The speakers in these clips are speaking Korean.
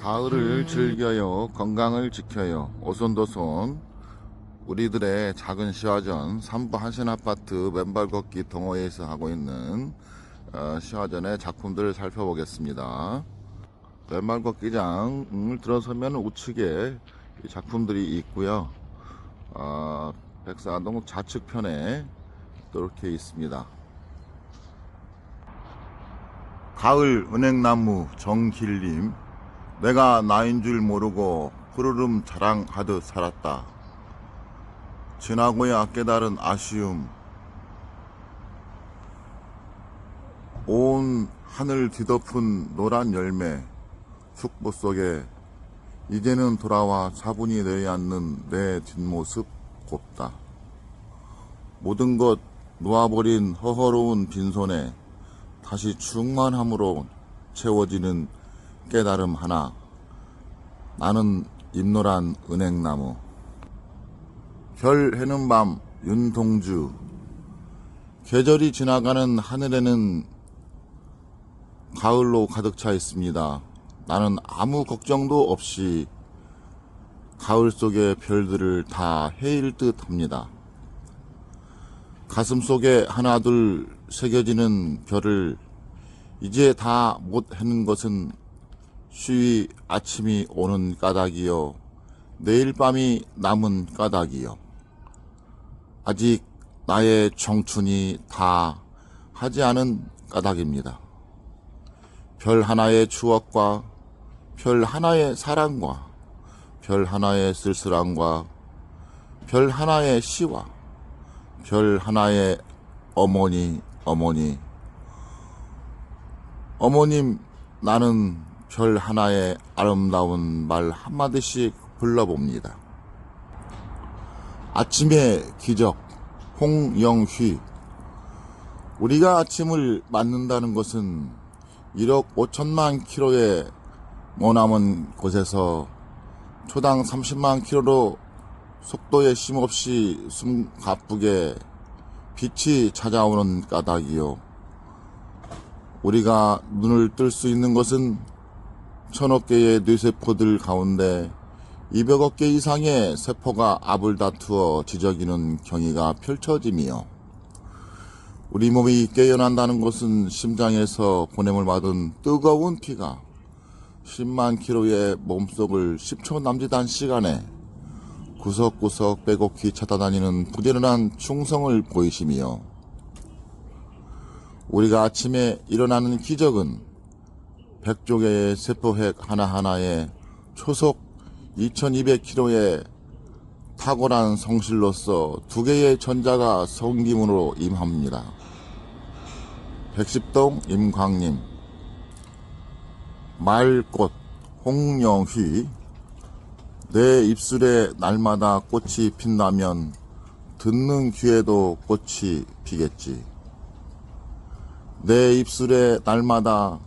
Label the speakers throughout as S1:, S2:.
S1: 가을을 즐겨요. 건강을 지켜요. 오손도손. 우리들의 작은 시화전 삼부 한신아파트 맨발 걷기 동호회에서 하고 있는 어, 시화전의 작품들을 살펴보겠습니다. 맨발 걷기장을 들어서면 우측에 이 작품들이 있고요. 어, 백사동 좌측편에 또 이렇게 있습니다. 가을 은행나무 정길님 내가 나인 줄 모르고 푸르름 자랑하듯 살았다. 지나고야 깨달은 아쉬움 온 하늘 뒤덮은 노란 열매 축복 속에 이제는 돌아와 차분히 내앉는 내 뒷모습 곱다. 모든 것 놓아버린 허허로운 빈손에 다시 충만함으로 채워지는 깨달음 하나. 나는 잎노란 은행나무. 별 해는 밤 윤동주. 계절이 지나가는 하늘에는 가을로 가득 차 있습니다. 나는 아무 걱정도 없이 가을 속의 별들을 다 헤일 듯 합니다. 가슴 속에 하나둘 새겨지는 별을 이제 다못 해는 것은 쉬위 아침이 오는 까닭이요. 내일 밤이 남은 까닭이요. 아직 나의 청춘이 다 하지 않은 까닭입니다. 별 하나의 추억과 별 하나의 사랑과 별 하나의 쓸쓸함과 별 하나의 시와 별 하나의 어머니, 어머니. 어머님, 나는 별 하나의 아름다운 말 한마디씩 불러봅니다. 아침의 기적, 홍영휘. 우리가 아침을 맞는다는 것은 1억 5천만 킬로의 머남은 곳에서 초당 30만 킬로로 속도에 쉼없이 숨 가쁘게 빛이 찾아오는 까닭이요. 우리가 눈을 뜰 수 있는 것은 천억 개의 뇌세포들 가운데 200억 개 이상의 세포가 압을 다투어 지저귀는 경위가 펼쳐지며 우리 몸이 깨어난다는 것은 심장에서 보냄을 받은 뜨거운 피가 10만 킬로의 몸속을 10초 남짓 한 시간에 구석구석 빼곡히 찾아다니는 부지런한 충성을 보이시며 우리가 아침에 일어나는 기적은 백조개의 세포핵 하나하나에 초속 2200km의 탁월한 성실로서 두 개의 전자가 성김으로 임합니다. 백십동 임광님 말꽃 홍영휘 내 입술에 날마다 꽃이 핀다면 듣는 귀에도 꽃이 피겠지. 내 입술에 날마다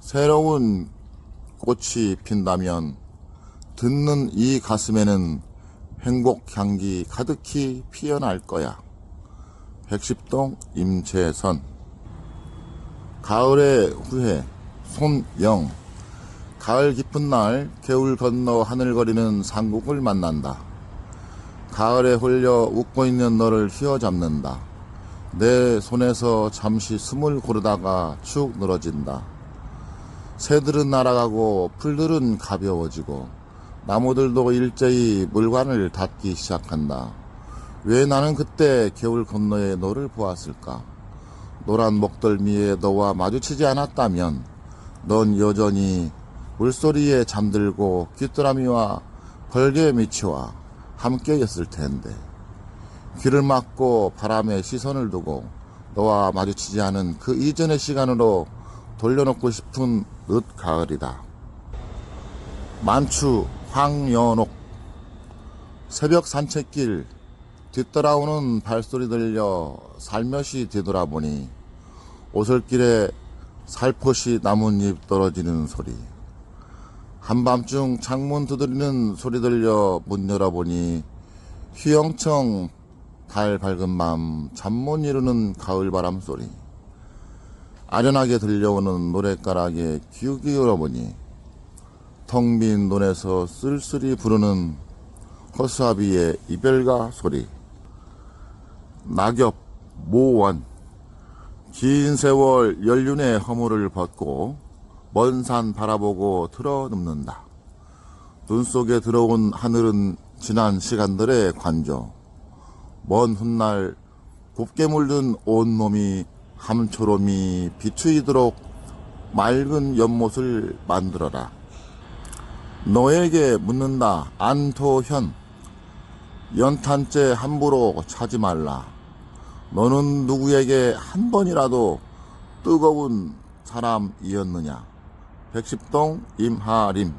S1: 새로운 꽃이 핀다면 듣는 이 가슴에는 행복 향기 가득히 피어날 거야. 백십동 임채선 가을의 후회 손영 가을 깊은 날 개울 건너 하늘거리는 상국을 만난다. 가을에 홀려 웃고 있는 너를 휘어잡는다. 내 손에서 잠시 숨을 고르다가 축 늘어진다. 새들은 날아가고 풀들은 가벼워지고 나무들도 일제히 물관을 닫기 시작한다. 왜 나는 그때 겨울 건너에 너를 보았을까? 노란 목덜미에 너와 마주치지 않았다면 넌 여전히 물소리에 잠들고 귀뚜라미와 벌개의 미치와 함께였을 텐데 귀를 막고 바람에 시선을 두고 너와 마주치지 않은 그 이전의 시간으로 돌려놓고 싶은 늦가을이다. 만추 황연옥. 새벽 산책길 뒤따라오는 발소리 들려 살며시 뒤돌아보니 오솔길에 살포시 나뭇잎 떨어지는 소리. 한밤중 창문 두드리는 소리 들려 문 열어보니 휘영청 달 밝은 밤 잠 못 이루는 가을 바람 소리 아련하게 들려오는 노랫가락에 귀 기울어보니 텅 빈 논에서 쓸쓸히 부르는 허수아비의 이별가 소리. 낙엽, 모원, 긴 세월 연륜의 허물을 벗고 먼 산 바라보고 틀어눕는다. 눈 속에 들어온 하늘은 지난 시간들의 관조. 먼 훗날 곱게 물든 온몸이 함초롬이 비추이도록 맑은 연못을 만들어라. 너에게 묻는다. 안토현. 연탄재 함부로 차지 말라. 너는 누구에게 한 번이라도 뜨거운 사람이었느냐? 백십동 임하림.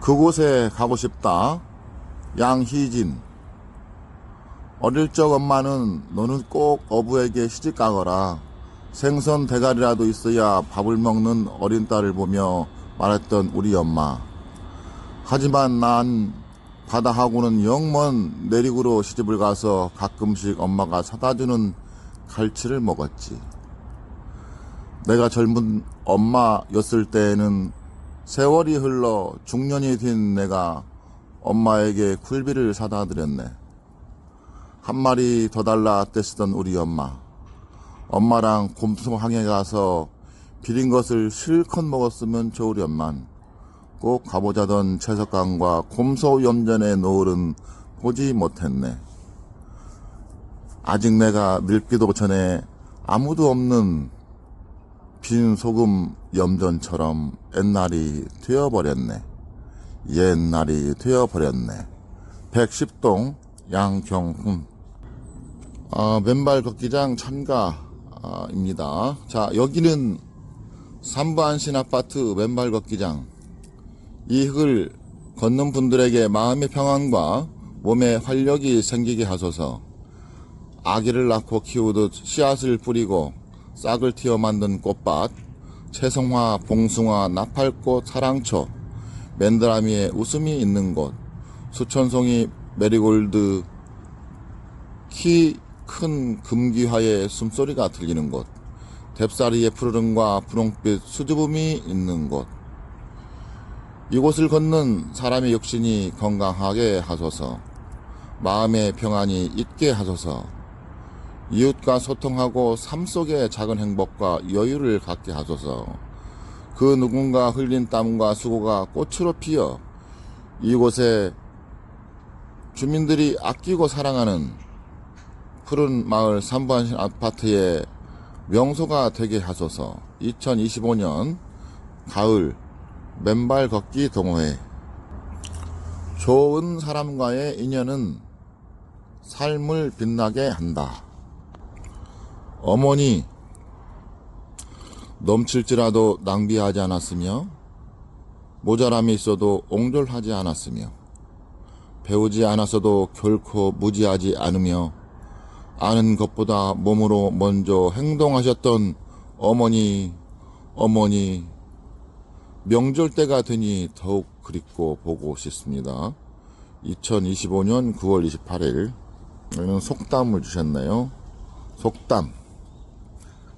S1: 그곳에 가고 싶다. 양희진. 어릴 적 엄마는 너는 꼭 어부에게 시집 가거라. 생선 대가리라도 있어야 밥을 먹는 어린 딸을 보며 말했던 우리 엄마. 하지만 난 바다하고는 영먼 내륙으로 시집을 가서 가끔씩 엄마가 사다 주는 갈치를 먹었지. 내가 젊은 엄마였을 때에는 세월이 흘러 중년이 된 내가 엄마에게 굴비를 사다 드렸네. 한 마리 더 달라 떼쓰던 우리 엄마. 엄마랑 곰송항에 가서 비린 것을 실컷 먹었으면 좋으련만 꼭 가보자던 채석강과 곰소 염전의 노을은 보지 못했네. 아직 내가 늙기도 전에 아무도 없는 빈 소금 염전처럼 옛날이 되어버렸네. 옛날이 되어버렸네. 110동 양경훈. 아, 맨발 걷기장 참가입니다. 자, 여기는 삼부안신 아파트 맨발 걷기장. 이 흙을 걷는 분들에게 마음의 평안과 몸에 활력이 생기게 하소서. 아기를 낳고 키우듯 씨앗을 뿌리고 싹을 틔어 만든 꽃밭, 채성화, 봉숭아, 나팔꽃, 사랑초, 맨드라미의 웃음이 있는 곳, 수천송이 메리골드, 키 큰 금기화의 숨소리가 들리는 곳, 뎁사리의 푸르름과 분홍빛 수줍음이 있는 곳, 이곳을 걷는 사람의 육신이 건강하게 하소서, 마음의 평안이 있게 하소서, 이웃과 소통하고 삶 속의 작은 행복과 여유를 갖게 하소서, 그 누군가 흘린 땀과 수고가 꽃으로 피어 이곳에 주민들이 아끼고 사랑하는 푸른 마을 삼부안신 아파트의 명소가 되게 하소서 2025년 가을 맨발 걷기 동호회 좋은 사람과의 인연은 삶을 빛나게 한다. 어머니 넘칠지라도 낭비하지 않았으며 모자람이 있어도 옹졸하지 않았으며 배우지 않았어도 결코 무지하지 않으며 아는 것보다 몸으로 먼저 행동하셨던 어머니, 어머니, 명절 때가 되니 더욱 그립고 보고 싶습니다. 2025년 9월 28일, 여기는 속담을 주셨네요. 속담.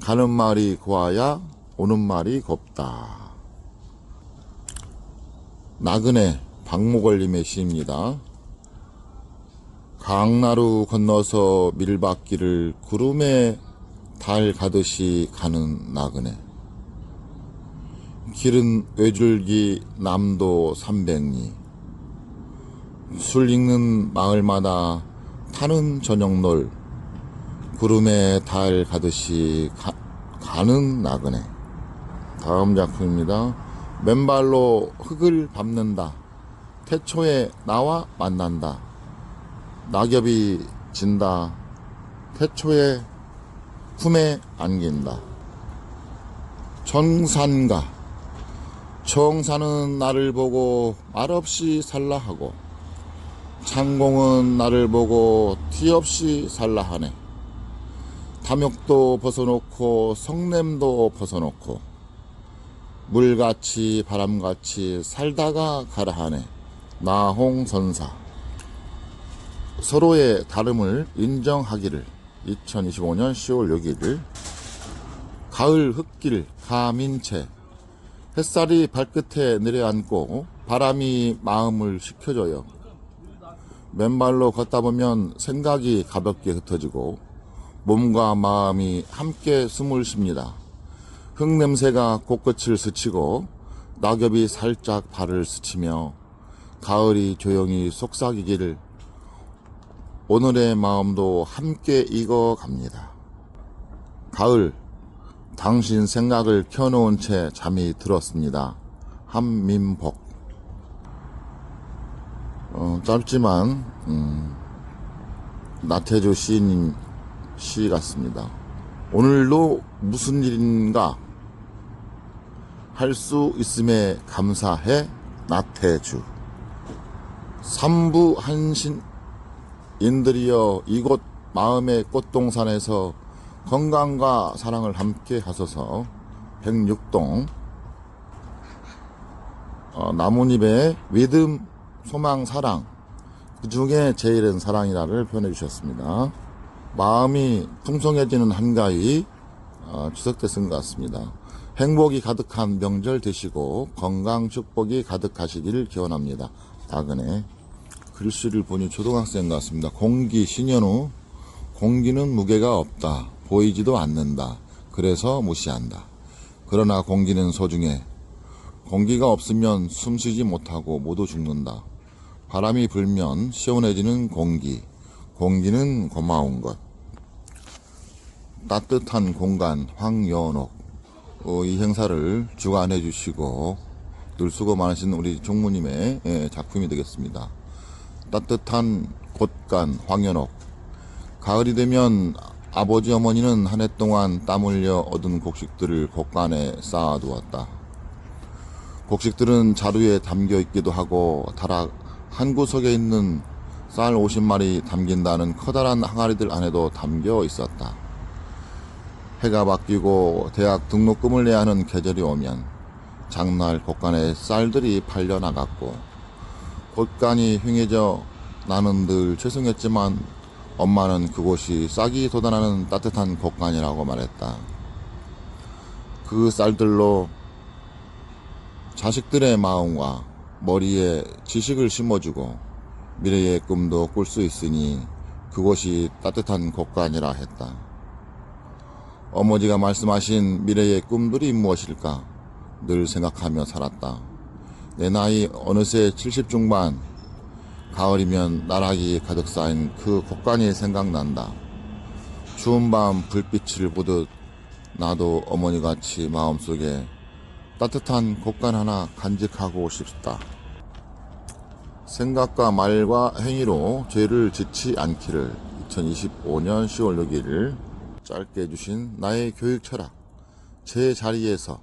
S1: 가는 말이 고와야 오는 말이 곱다. 나그네 박목걸림의 시입니다. 강나루 건너서 밀밭길을 구름에 달 가듯이 가는 나그네. 길은 외줄기 남도 삼백리. 술 익는 마을마다 타는 저녁놀. 구름에 달 가듯이 가, 가는 나그네. 다음 작품입니다. 맨발로 흙을 밟는다. 태초에 나와 만난다. 낙엽이 진다. 태초에 품에 안긴다. 정산가. 정사는 나를 보고 말없이 살라 하고 창공은 나를 보고 티없이 살라 하네. 탐욕도 벗어놓고 성냄도 벗어놓고 물같이 바람같이 살다가 가라 하네. 나홍선사. 서로의 다름을 인정하기를 2025년 10월 6일 가을 흙길 가민채 햇살이 발끝에 내려앉고 바람이 마음을 식혀줘요. 맨발로 걷다 보면 생각이 가볍게 흩어지고 몸과 마음이 함께 숨을 쉽니다. 흙 냄새가 곳끝을 스치고 낙엽이 살짝 발을 스치며 가을이 조용히 속삭이기를 오늘의 마음도 함께 익어갑니다. 가을, 당신 생각을 켜놓은 채 잠이 들었습니다. 한민복. 어, 짧지만, 음, 나태주 시인님 시 같습니다. 오늘도 무슨 일인가 할 수 있음에 감사해 나태주. 삼부 한신 인들이여 이곳 마음의 꽃동산에서 건강과 사랑을 함께 하소서 106동 어, 나뭇잎의 믿음, 소망, 사랑 그 중에 제일은 사랑이라를 표현해 주셨습니다. 마음이 풍성해지는 한가위 어, 추석 때 쓴 것 같습니다. 행복이 가득한 명절 되시고 건강 축복이 가득하시기를 기원합니다. 다근에 글씨를 보니 초등학생 같습니다. 공기 신현우 공기는 무게가 없다. 보이지도 않는다. 그래서 무시한다. 그러나 공기는 소중해. 공기가 없으면 숨쉬지 못하고 모두 죽는다. 바람이 불면 시원해지는 공기. 공기는 고마운 것. 따뜻한 공간 황연옥 어, 이 행사를 주관해 주시고 늘 수고 많으신 우리 종무님의 예, 작품이 되겠습니다. 따뜻한 곳간 황연옥 가을이 되면 아버지 어머니는 한 해 동안 땀 흘려 얻은 곡식들을 곳간에 쌓아두었다. 곡식들은 자루에 담겨 있기도 하고 다락 한 구석에 있는 쌀 50마리 담긴다는 커다란 항아리들 안에도 담겨 있었다. 해가 바뀌고 대학 등록금을 내야 하는 계절이 오면 장날 곳간에 쌀들이 팔려 나갔고 곳간이 휑해져 나는 늘 죄송했지만 엄마는 그곳이 싹이 돋아나는 따뜻한 곳간이라고 말했다. 그 쌀들로 자식들의 마음과 머리에 지식을 심어주고 미래의 꿈도 꿀 수 있으니 그곳이 따뜻한 곳간이라 했다. 어머니가 말씀하신 미래의 꿈들이 무엇일까 늘 생각하며 살았다. 내 나이 어느새 70 중반, 가을이면 나락이 가득 쌓인 그 곳간이 생각난다. 추운 밤 불빛을 보듯 나도 어머니같이 마음속에 따뜻한 곳간 하나 간직하고 싶다. 생각과 말과 행위로 죄를 짓지 않기를 2025년 10월 6일 짧게 해주신 나의 교육 철학 제 자리에서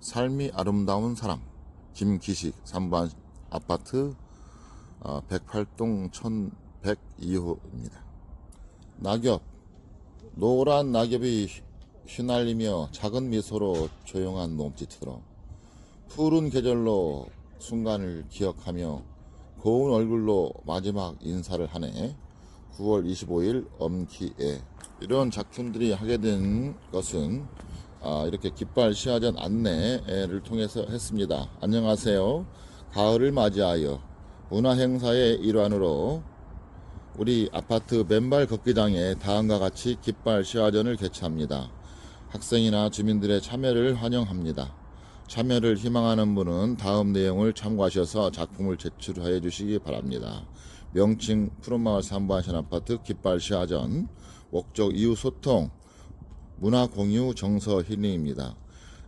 S1: 삶이 아름다운 사람 김기식 3번 아파트 108동 1102호입니다. 낙엽 노란 낙엽이 휘날리며 작은 미소로 조용한 몸짓으로 푸른 계절로 순간을 기억하며 고운 얼굴로 마지막 인사를 하네 9월 25일 엄기에 이런 작품들이 하게 된 것은 아, 이렇게 깃발 시화전 안내를 통해서 했습니다. 안녕하세요. 가을을 맞이하여 문화 행사의 일환으로 우리 아파트 맨발 걷기장에 다음과 같이 깃발 시화전을 개최합니다. 학생이나 주민들의 참여를 환영합니다. 참여를 희망하는 분은 다음 내용을 참고하셔서 작품을 제출해 주시기 바랍니다. 명칭 푸른마을 삼부한신 아파트 깃발 시화전 목적 이후 소통 문화 공유 정서 힐링입니다.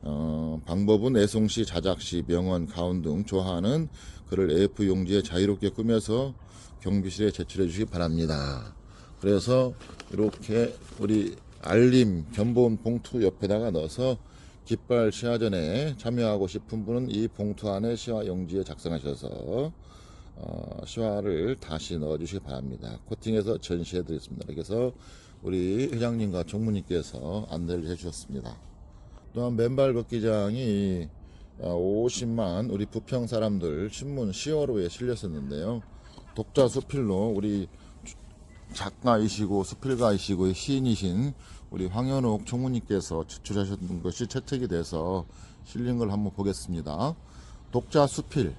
S1: 어, 방법은 애송시, 자작시, 명언, 가운 등 좋아하는 글을 AF 용지에 자유롭게 꾸며서 경비실에 제출해 주시기 바랍니다. 그래서 이렇게 우리 알림 견본 봉투 옆에다가 넣어서 깃발 시화전에 참여하고 싶은 분은 이 봉투 안에 시화 용지에 작성하셔서 어, 시화를 다시 넣어주시기 바랍니다. 코팅해서 전시해 드리겠습니다. 그래서 우리 회장님과 종무님께서 안내를 해주셨습니다. 또한 맨발 걷기장이 50만 우리 부평 사람들 신문 10월호에 실렸었는데요. 독자 수필로 우리 작가이시고 수필가이시고 시인이신 우리 황현옥 총무님께서 추출하셨던 것이 채택이 돼서 실린 걸 한번 보겠습니다. 독자 수필,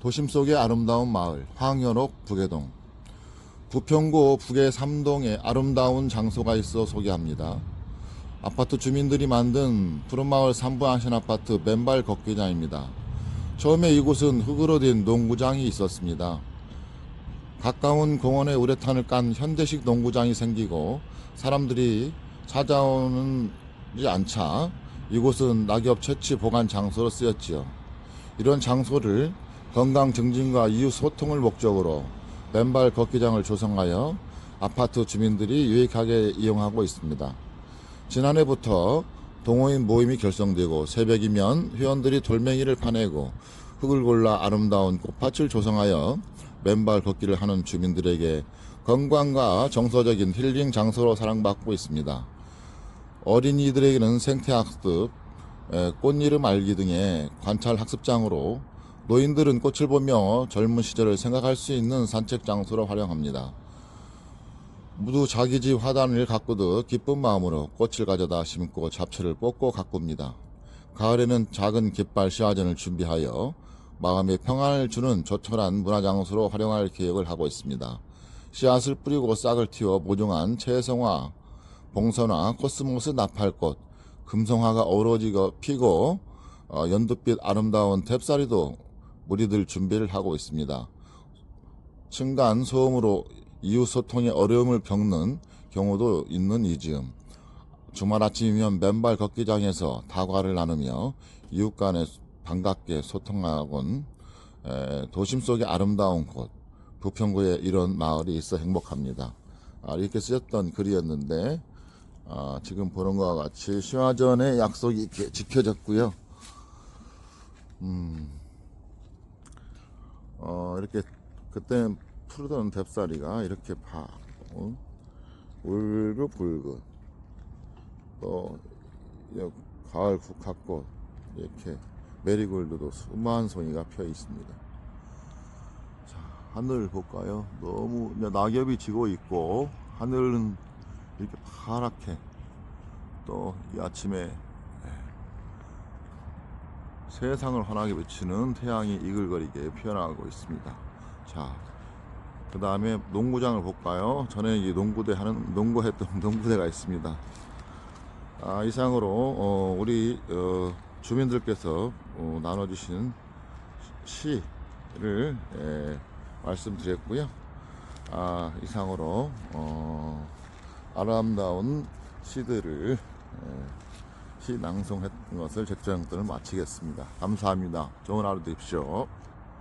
S1: 도심 속의 아름다운 마을, 황현옥 북해동. 부평구 북해 3동에 아름다운 장소가 있어 소개합니다. 아파트 주민들이 만든 푸른마을 삼부안신 아파트 맨발 걷기장입니다. 처음에 이곳은 흙으로 된 농구장이 있었습니다. 가까운 공원에 우레탄을 깐 현대식 농구장이 생기고 사람들이 찾아오는지 않자 이곳은 낙엽 채취 보관 장소로 쓰였지요. 이런 장소를 건강 증진과 이웃 소통을 목적으로 맨발 걷기장을 조성하여 아파트 주민들이 유익하게 이용하고 있습니다. 지난해부터 동호인 모임이 결성되고 새벽이면 회원들이 돌멩이를 파내고 흙을 골라 아름다운 꽃밭을 조성하여 맨발 걷기를 하는 주민들에게 건강과 정서적인 힐링 장소로 사랑받고 있습니다. 어린이들에게는 생태학습, 에, 꽃 이름 알기 등의 관찰 학습장으로 노인들은 꽃을 보며 젊은 시절을 생각할 수 있는 산책 장소로 활용합니다. 모두 자기 집 화단을 가꾸듯 기쁜 마음으로 꽃을 가져다 심고 잡초를 뽑고 가꿉니다. 가을에는 작은 깃발 시화전을 준비하여 마음에 평안을 주는 조촐한 문화장소로 활용할 계획을 하고 있습니다. 씨앗을 뿌리고 싹을 틔워 모종한 채성화, 봉선화, 코스모스 나팔꽃, 금성화가 어우러지고 피고 어, 연두빛 아름다운 탭사리도 무리들 준비를 하고 있습니다. 층간 소음으로 이웃 소통에 어려움을 겪는 경우도 있는 이 즈음 주말 아침이면 맨발 걷기장에서 다과를 나누며 이웃 간에 반갑게 소통하곤 에, 도심 속의 아름다운 곳 부평구에 이런 마을이 있어 행복합니다. 아, 이렇게 쓰였던 글이었는데 아, 지금 보는 것과 같이 시화전의 약속이 지켜졌고요. 어, 이렇게 그때 푸르던 뎁사리가 이렇게 파 어? 울긋불긋 또 여- 가을 국화꽃 이렇게 메리골드도 수만 송이가 펴 있습니다. 자, 하늘 볼까요? 너무 낙엽이 지고 있고 하늘은 이렇게 파랗게 또이 아침에 세상을 환하게 비치는 태양이 이글거리게 피어나고 있습니다. 자, 그 다음에 농구장을 볼까요? 전에 이 농구대 하는, 농구했던 농구대가 있습니다. 아, 이상으로, 어, 우리, 어, 주민들께서 어, 나눠주신 시를, 예, 말씀드렸고요. 아, 이상으로, 어, 아름다운 시들을, 예, 시 낭송했던 것을 적정들을 마치겠습니다. 감사합니다. 좋은 하루 되십시오.